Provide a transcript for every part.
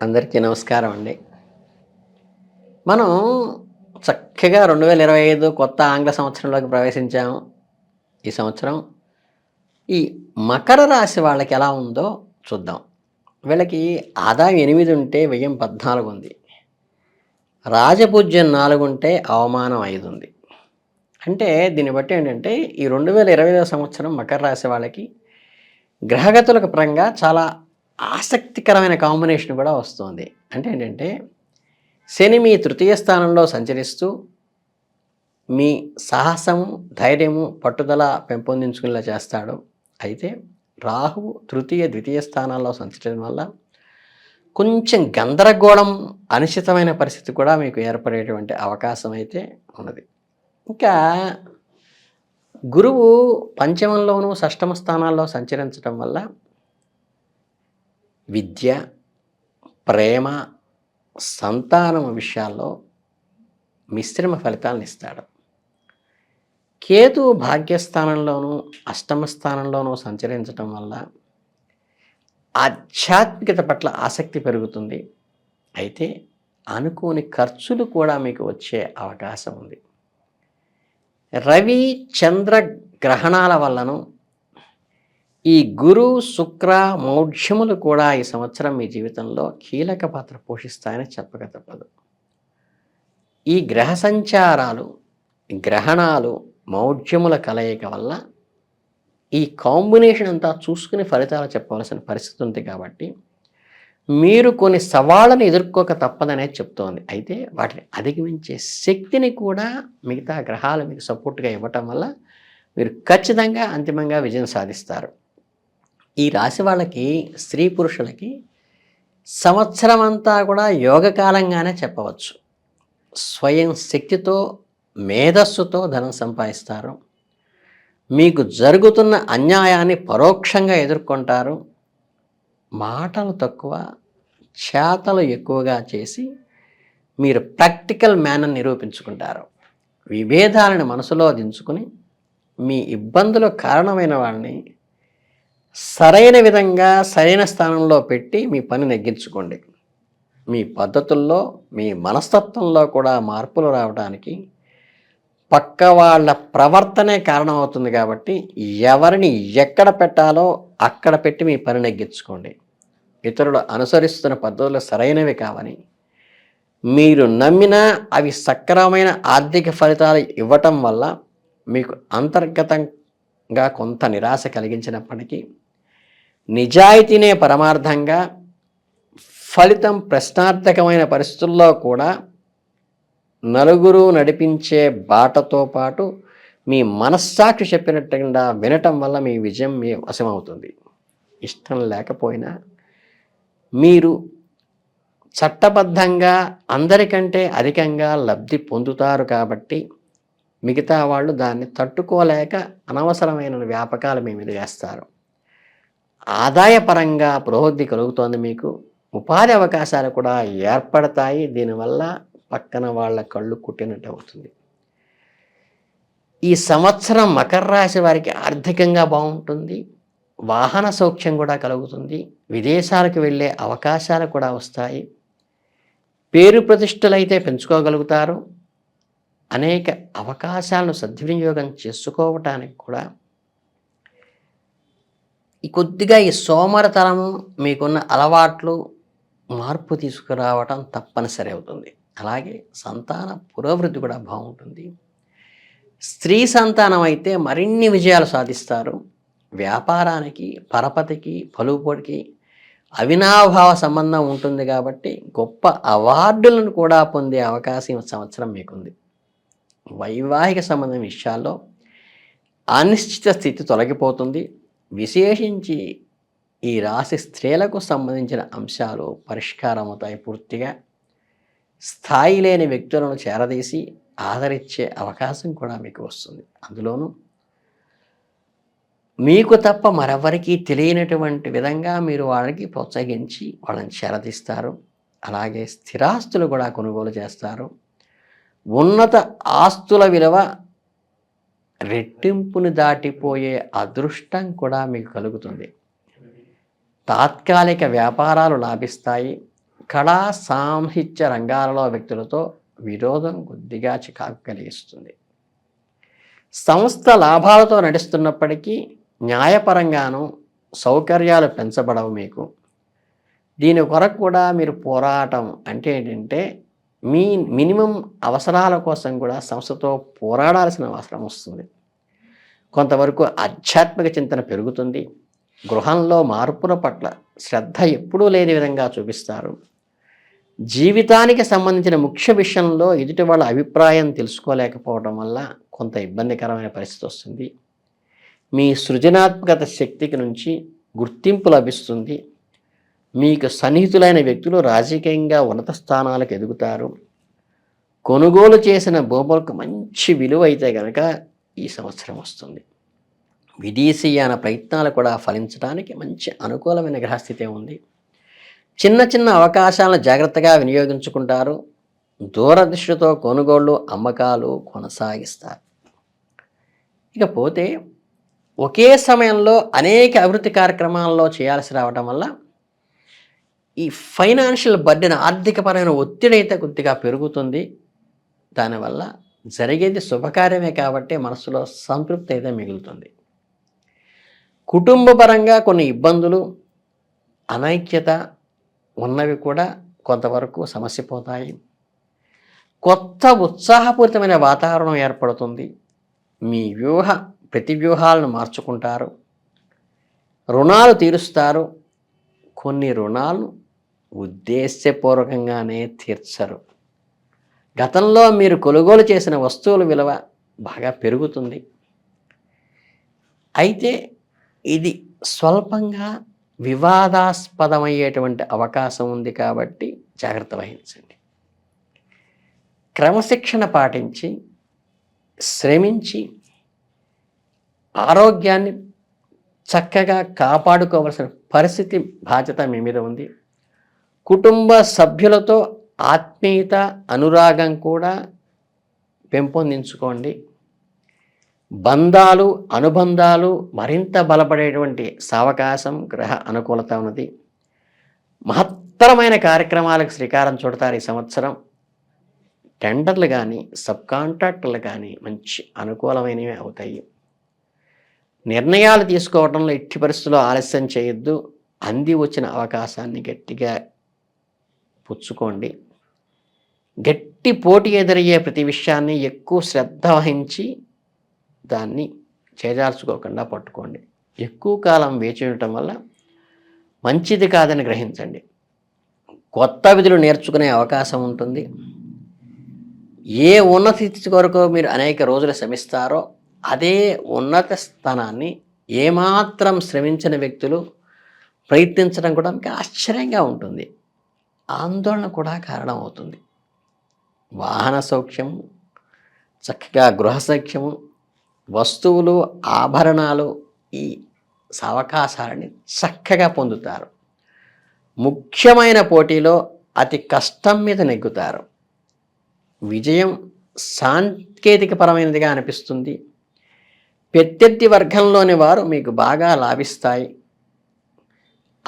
అందరికీ నమస్కారం అండి. మనం చక్కగా రెండు వేల ఇరవై ఐదు కొత్త ఆంగ్ల సంవత్సరంలోకి ప్రవేశించాము. ఈ సంవత్సరం ఈ మకర రాశి వాళ్ళకి ఎలా ఉందో చూద్దాం. వీళ్ళకి ఆదాయం ఎనిమిది ఉంటే వ్యయం పద్నాలుగు ఉంది. రాజపూజ్యం నాలుగు ఉంటే అవమానం ఐదు ఉంది. అంటే దీన్ని బట్టి ఏంటంటే ఈ రెండు వేల ఇరవై సంవత్సరం మకర రాశి వాళ్ళకి గ్రహగతులకు పరంగా చాలా ఆసక్తికరమైన కాంబినేషన్ కూడా వస్తుంది. అంటే ఏంటంటే శని మీ తృతీయ స్థానంలో సంచరిస్తూ మీ సాహసము ధైర్యము పట్టుదల పెంపొందించుకునేలా చేస్తాడు. అయితే రాహువు తృతీయ ద్వితీయ స్థానాల్లో సంచరించడం వల్ల కొంచెం గందరగోళం అనిశ్చితమైన పరిస్థితి కూడా మీకు ఏర్పడేటువంటి అవకాశం అయితే ఉన్నది. ఇంకా గురువు పంచమంలోనూ షష్టమ స్థానాల్లో సంచరించడం వల్ల విద్య ప్రేమ సంతానం విషయాల్లో మిశ్రమ ఫలితాలను ఇస్తాడు. కేతు భాగ్యస్థానంలోనూ అష్టమ స్థానంలోనూ సంచరించడం వల్ల ఆధ్యాత్మికత పట్ల ఆసక్తి పెరుగుతుంది. అయితే అనుకోని ఖర్చులు కూడా మీకు వచ్చే అవకాశం ఉంది. రవి చంద్ర గ్రహణాల వల్లను ఈ గురు శుక్ర మౌఢ్యములు కూడా ఈ సంవత్సరం మీ జీవితంలో కీలక పాత్ర పోషిస్తాయని చెప్పక తప్పదు. ఈ గ్రహ సంచారాలు గ్రహణాలు మౌఢ్యముల కలయిక వల్ల ఈ కాంబినేషన్ అంతా చూసుకుని ఫలితాలు చెప్పవలసిన పరిస్థితి ఉంది కాబట్టి మీరు కొన్ని సవాళ్ళను ఎదుర్కోక తప్పదనేది చెప్తోంది. అయితే వాటిని అధిగమించే శక్తిని కూడా మిగతా గ్రహాలు మీకు సపోర్ట్గా ఇవ్వటం వల్ల మీరు ఖచ్చితంగా అంతిమంగా విజయం సాధిస్తారు. ఈ రాశి వాళ్ళకి స్త్రీ పురుషులకి సంవత్సరం అంతా కూడా యోగకాలంగానే చెప్పవచ్చు. స్వయం శక్తితో మేధస్సుతో ధనం సంపాదిస్తారు. మీకు జరుగుతున్న అన్యాయాన్ని పరోక్షంగా ఎదుర్కొంటారు. మాటలు తక్కువ చేతలు ఎక్కువగా చేసి మీరు ప్రాక్టికల్ మ్యానర్ నిరూపించుకుంటారు. విభేదాలను మనసులో దించుకుని మీ ఇబ్బందులకు కారణమైన వాళ్ళని సరైన విధంగా సరైన స్థానంలో పెట్టి మీ పని నెగ్గించుకోండి. మీ పద్ధతుల్లో మీ మనస్తత్వంలో కూడా మార్పులు రావడానికి పక్క వాళ్ళ ప్రవర్తనే కారణమవుతుంది కాబట్టి ఎవరిని ఎక్కడ పెట్టాలో అక్కడ పెట్టి మీ పని నెగ్గించుకోండి. ఇతరులు అనుసరిస్తున్న పద్ధతులు సరైనవి కావని మీరు నమ్మినా అవి సక్రమైన ఆర్థిక ఫలితాలు ఇవ్వటం వల్ల మీకు అంతర్గతం గా కొంత నిరాశ కలిగించినప్పటికీ నిజాయితీనే పరమార్థంగా ఫలితం ప్రశ్నార్థకమైన పరిస్థితుల్లో కూడా నలుగురు నడిపించే బాటతో పాటు మీ మనస్సాక్షి చెప్పినట్టుగా వినటం వల్ల మీ విజయం మీ వశమవుతుంది. ఇష్టం లేకపోయినా మీరు చట్టబద్ధంగా అందరికంటే అధికంగా లబ్ధి పొందుతారు కాబట్టి మిగతా వాళ్ళు దాన్ని తట్టుకోలేక అనవసరమైన వ్యాపకాలు మీ మీద వేస్తారు. ఆదాయపరంగా పురోగతి కలుగుతోంది మీకు. ఉపాధి అవకాశాలు కూడా ఏర్పడతాయి. దీనివల్ల పక్కన వాళ్ళ కళ్ళు కుట్టినట్టు అవుతుంది. ఈ సంవత్సరం మకర రాశి వారికి ఆర్థికంగా బాగుంటుంది. వాహన సౌఖ్యం కూడా కలుగుతుంది. విదేశాలకు వెళ్ళే అవకాశాలు కూడా వస్తాయి. పేరు ప్రతిష్టలైతే పెంచుకోగలుగుతారు. అనేక అవకాశాలను సద్వినియోగం చేసుకోవటానికి కూడా ఈ కొద్దిగా ఈ సోమరతనము మీకున్న అలవాట్లు మార్పు తీసుకురావటం తప్పనిసరి అవుతుంది. అలాగే సంతాన పురోభివృద్ధి కూడా బాగుంటుంది. స్త్రీ సంతానం అయితే మరిన్ని విజయాలు సాధిస్తారు. వ్యాపారానికి పరపతికి పలుపోటికి అవినాభావ సంబంధం ఉంటుంది కాబట్టి గొప్ప అవార్డులను కూడా పొందే అవకాశం సంవత్సరం మీకుంది. వైవాహిక సంబంధం విషయాల్లో అనిశ్చిత స్థితి తొలగిపోతుంది. విశేషించి ఈ రాశి స్త్రీలకు సంబంధించిన అంశాలు పరిష్కారం అవుతాయి పూర్తిగా. స్థాయి లేని వ్యక్తులను చేరదీసి ఆదరించే అవకాశం కూడా మీకు వస్తుంది. అందులోనూ మీకు తప్ప మరెవరికీ తెలియనటువంటి విధంగా మీరు వాళ్ళకి ప్రోత్సహించి వాళ్ళని చేరదీస్తారు. అలాగే స్థిరాస్తులు కూడా కొనుగోలు చేస్తారు. ఉన్నత ఆస్తుల విలువ రెట్టింపుని దాటిపోయే అదృష్టం కూడా మీకు కలుగుతుంది. తాత్కాలిక వ్యాపారాలు లాభిస్తాయి. కళా సాహిత్య రంగాలలో వ్యక్తులతో విరోధం కొద్దిగా చికాకు కలిగిస్తుంది. సంస్థ లాభాలతో నడుస్తున్నప్పటికీ న్యాయపరంగాను సౌకర్యాలు పెంచబడవు మీకు. దీని కొరకు కూడా మీరు పోరాటం అంటే ఏంటంటే మీ మినిమం అవసరాల కోసం కూడా సంస్థతో పోరాడాల్సిన అవసరం వస్తుంది. కొంతవరకు ఆధ్యాత్మిక చింతన పెరుగుతుంది. గృహంలో మార్పుల పట్ల శ్రద్ధ ఎప్పుడూ లేని విధంగా చూపిస్తారు. జీవితానికి సంబంధించిన ముఖ్య విషయంలో ఎదుటి వాళ్ళ అభిప్రాయం తెలుసుకోలేకపోవడం వల్ల కొంత ఇబ్బందికరమైన పరిస్థితి వస్తుంది. మీ సృజనాత్మకత శక్తికి నుంచి గుర్తింపు లభిస్తుంది. మీకు సన్నిహితులైన వ్యక్తులు రాజకీయంగా ఉన్నత స్థానాలకు ఎదుగుతారు. కొనుగోలు చేసిన భూములకు మంచి విలువ అయితే కనుక ఈ సంవత్సరం వస్తుంది. విదేశీయాన ప్రయత్నాలు కూడా ఫలించడానికి మంచి అనుకూలమైన గ్రహస్థితి ఉంది. చిన్న చిన్న అవకాశాలను జాగ్రత్తగా వినియోగించుకుంటారు. దూరదృష్టితో కొనుగోళ్ళు అమ్మకాలు కొనసాగిస్తారు. ఇకపోతే ఒకే సమయంలో అనేక అభివృద్ధి కార్యక్రమాల్లో చేయాల్సి రావడం వల్ల ఈ ఫైనాన్షియల్ బర్డెన్ ఆర్థికపరమైన ఒత్తిడి అయితే కొద్దిగా పెరుగుతుంది. దానివల్ల జరిగేది శుభకార్యమే కాబట్టి మనసులో సంతృప్తి అయితే మిగులుతుంది. కుటుంబపరంగా కొన్ని ఇబ్బందులు అనైక్యత ఉన్నవి కూడా కొంతవరకు సమస్య పోతాయి. కొత్త ఉత్సాహపూరితమైన వాతావరణం ఏర్పడుతుంది. మీ వ్యూహ ప్రతి వ్యూహాలను మార్చుకుంటారు. రుణాలు తీరుస్తారు. కొన్ని రుణాలు ఉద్దేశపూర్వకంగానే తీర్చరు. గతంలో మీరు కొనుగోలు చేసిన వస్తువుల విలువ బాగా పెరుగుతుంది. అయితే ఇది స్వల్పంగా వివాదాస్పదమయ్యేటువంటి అవకాశం ఉంది కాబట్టి జాగ్రత్త వహించండి. క్రమశిక్షణ పాటించి శ్రమించి ఆరోగ్యాన్ని చక్కగా కాపాడుకోవలసిన పరిస్థితి బాధ్యత మీ మీద ఉంది. కుటుంబ సభ్యులతో ఆత్మీయత అనురాగం కూడా పెంపొందించుకోండి. బంధాలు అనుబంధాలు మరింత బలపడేటువంటి సావకాశం గ్రహ అనుకూలత ఉన్నది. మహత్తరమైన కార్యక్రమాలకు శ్రీకారం చుడతారు ఈ సంవత్సరం. టెండర్లు కానీ సబ్ కాంట్రాక్టర్లు కానీ మంచి అనుకూలమైనవి అవుతాయి. నిర్ణయాలు తీసుకోవడంలో ఎట్టి పరిస్థితుల్లో ఆలస్యం చేయొద్దు. అంది వచ్చిన అవకాశాన్ని గట్టిగా పుచ్చుకోండి. గట్టి పోటీ ఎదురయ్యే ప్రతి విషయాన్ని ఎక్కువ శ్రద్ధ వహించి దాన్ని చేజార్చుకోకుండా పట్టుకోండి. ఎక్కువ కాలం వేచి ఉండటం వల్ల మంచిది కాదని గ్రహించండి. కొత్త విధులు నేర్చుకునే అవకాశం ఉంటుంది. ఏ ఉన్నత స్థితి కొరకు మీరు అనేక రోజులు శ్రమిస్తారో అదే ఉన్నత స్థానాన్ని ఏమాత్రం శ్రమించిన వ్యక్తులు ప్రయత్నించడం కూడా మీకు ఆశ్చర్యంగా ఉంటుంది. ఆందోళన కూడా కారణమవుతుంది. వాహన సౌఖ్యం చక్కగా గృహ సౌఖ్యము వస్తువులు ఆభరణాలు ఈ అవకాశాలని చక్కగా పొందుతారు. ముఖ్యమైన పోటీలో అతి కష్టం మీద నెగ్గుతారు. విజయం సాంకేతికపరమైనదిగా అనిపిస్తుంది. ప్రత్యర్థి వర్గంలోని వారు మీకు బాగా లాభిస్తాయి.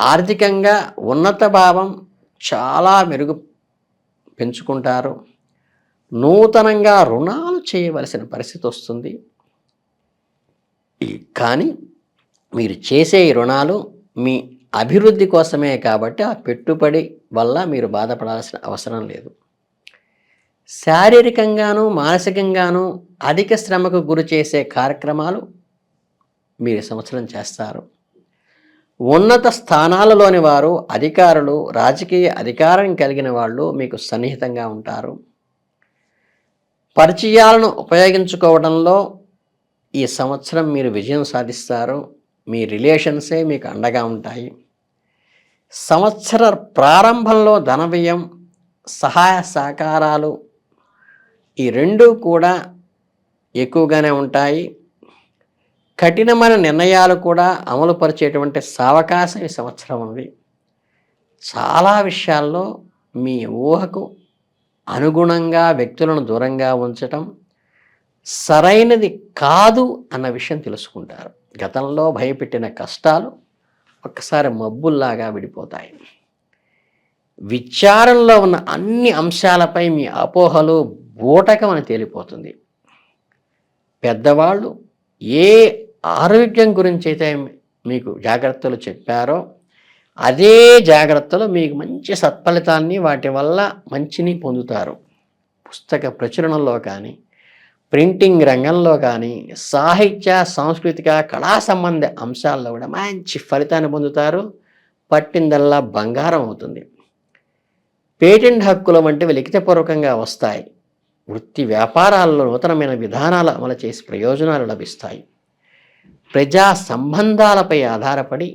ఆర్థికంగా ఉన్నత భావం చాలా మెరుగు పెంచుకుంటారు. నూతనంగా రుణాలు చేయవలసిన పరిస్థితి వస్తుంది. కానీ మీరు చేసే ఈ రుణాలు మీ అభివృద్ధి కోసమే కాబట్టి ఆ పెట్టుబడి వల్ల మీరు బాధపడాల్సిన అవసరం లేదు. శారీరకంగాను మానసికంగాను అధిక శ్రమకు గురి చేసే కార్యక్రమాలు మీరు సంవత్సరం చేస్తారు. ఉన్నత స్థానాలలోని వారు అధికారులు రాజకీయ అధికారం కలిగిన వాళ్ళు మీకు సన్నిహితంగా ఉంటారు. పరిచయాలను ఉపయోగించుకోవడంలో ఈ సంవత్సరం మీరు విజయం సాధిస్తారు. మీ రిలేషన్సే మీకు అండగా ఉంటాయి. సంవత్సర ప్రారంభంలో ధనవ్యయం సహాయ సహకారాలు ఈ రెండు కూడా ఎక్కువగానే ఉంటాయి. కఠినమైన నిర్ణయాలు కూడా అమలుపరిచేటువంటి సావకాశం ఈ సంవత్సరం ఉంది. చాలా విషయాల్లో మీ ఊహకు అనుగుణంగా వ్యక్తులను దూరంగా ఉంచటం సరైనది కాదు అన్న విషయం తెలుసుకుంటారు. గతంలో భయపెట్టిన కష్టాలు ఒక్కసారి మబ్బుల్లాగా విడిపోతాయి. విచారంలో ఉన్న అన్ని అంశాలపై మీ అపోహలు బూటకం అని తేలిపోతుంది. పెద్దవాళ్ళు ఏ ఆరోగ్యం గురించి అయితే మీకు జాగ్రత్తలు చెప్పారో అదే జాగ్రత్తలు మీకు మంచి సత్ఫలితాన్ని వాటి వల్ల మంచిని పొందుతారు. పుస్తక ప్రచురణలో కానీ ప్రింటింగ్ రంగంలో కానీ సాహిత్య సాంస్కృతిక కళా సంబంధ అంశాల్లో కూడా మంచి ఫలితాన్ని పొందుతారు. పట్టిందల్లా బంగారం అవుతుంది. పేటెంట్ హక్కుల వంటివి లిఖితపూర్వకంగా వస్తాయి. వృత్తి వ్యాపారాల్లో నూతనమైన విధానాలు అమలు చేసి ప్రయోజనాలు లభిస్తాయి. ప్రజా సంబంధాలపై ఆధారపడి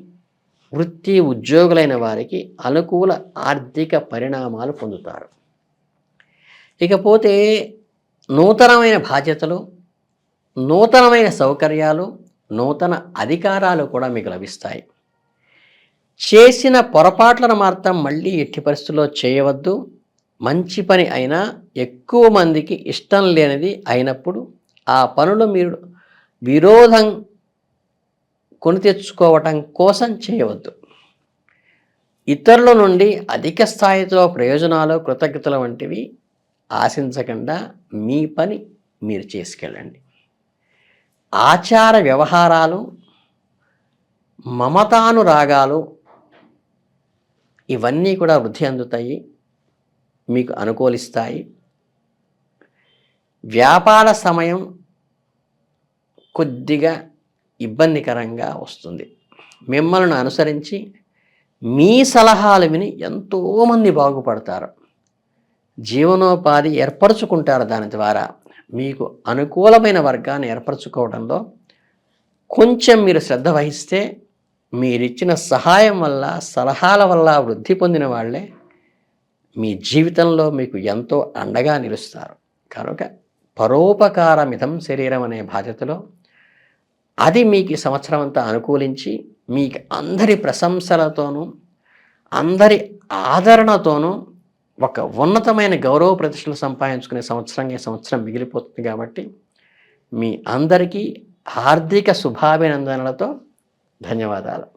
వృత్తి ఉద్యోగులైన వారికి అనుకూల ఆర్థిక పరిణామాలు పొందుతారు. ఇకపోతే నూతనమైన బాధ్యతలు నూతనమైన సౌకర్యాలు నూతన అధికారాలు కూడా మీకు లభిస్తాయి. చేసిన పొరపాట్లను మాత్రం మళ్ళీ ఎట్టి పరిస్థితుల్లో చేయవద్దు. మంచి పని అయినా ఎక్కువ మందికి ఇష్టం లేనిది అయినప్పుడు ఆ పనులు మీరు విరోధం కొని తెచ్చుకోవటం కోసం చేయవద్దు. ఇతరుల నుండి అధిక స్థాయితో ప్రయోజనాలు కృతజ్ఞతలు వంటివి ఆశించకుండా మీ పని మీరు చేసుకెళ్ళండి. ఆచార వ్యవహారాలు మమతానురాగాలు ఇవన్నీ కూడా వృద్ధి అందుతాయి మీకు అనుకూలిస్తాయి. వ్యాపార సమయం కొద్దిగా ఇబ్బందికరంగా వస్తుంది. మిమ్మల్ని అనుసరించి మీ సలహాలు విని ఎంతోమంది బాగుపడతారు. జీవనోపాధి ఏర్పరచుకుంటారు దాని ద్వారా. మీకు అనుకూలమైన వర్గాన్ని ఏర్పరచుకోవడంలో కొంచెం మీరు శ్రద్ధ వహిస్తే మీరిచ్చిన సహాయం వల్ల సలహాల వల్ల వృద్ధి పొందిన వాళ్ళే మీ జీవితంలో మీకు ఎంతో అండగా నిలుస్తారు. కనుక పరోపకారమితం శరీరం అనే బాధ్యతలో అది మీకు ఈ సంవత్సరం అంతా అనుకూలించి మీకు అందరి ప్రశంసలతోనూ అందరి ఆదరణతోనూ ఒక ఉన్నతమైన గౌరవ ప్రతిష్టలు సంపాదించుకునే సంవత్సరంగా సంవత్సరం మిగిలిపోతుంది కాబట్టి మీ అందరికీ హార్దిక శుభాభినందనలతో ధన్యవాదాలు.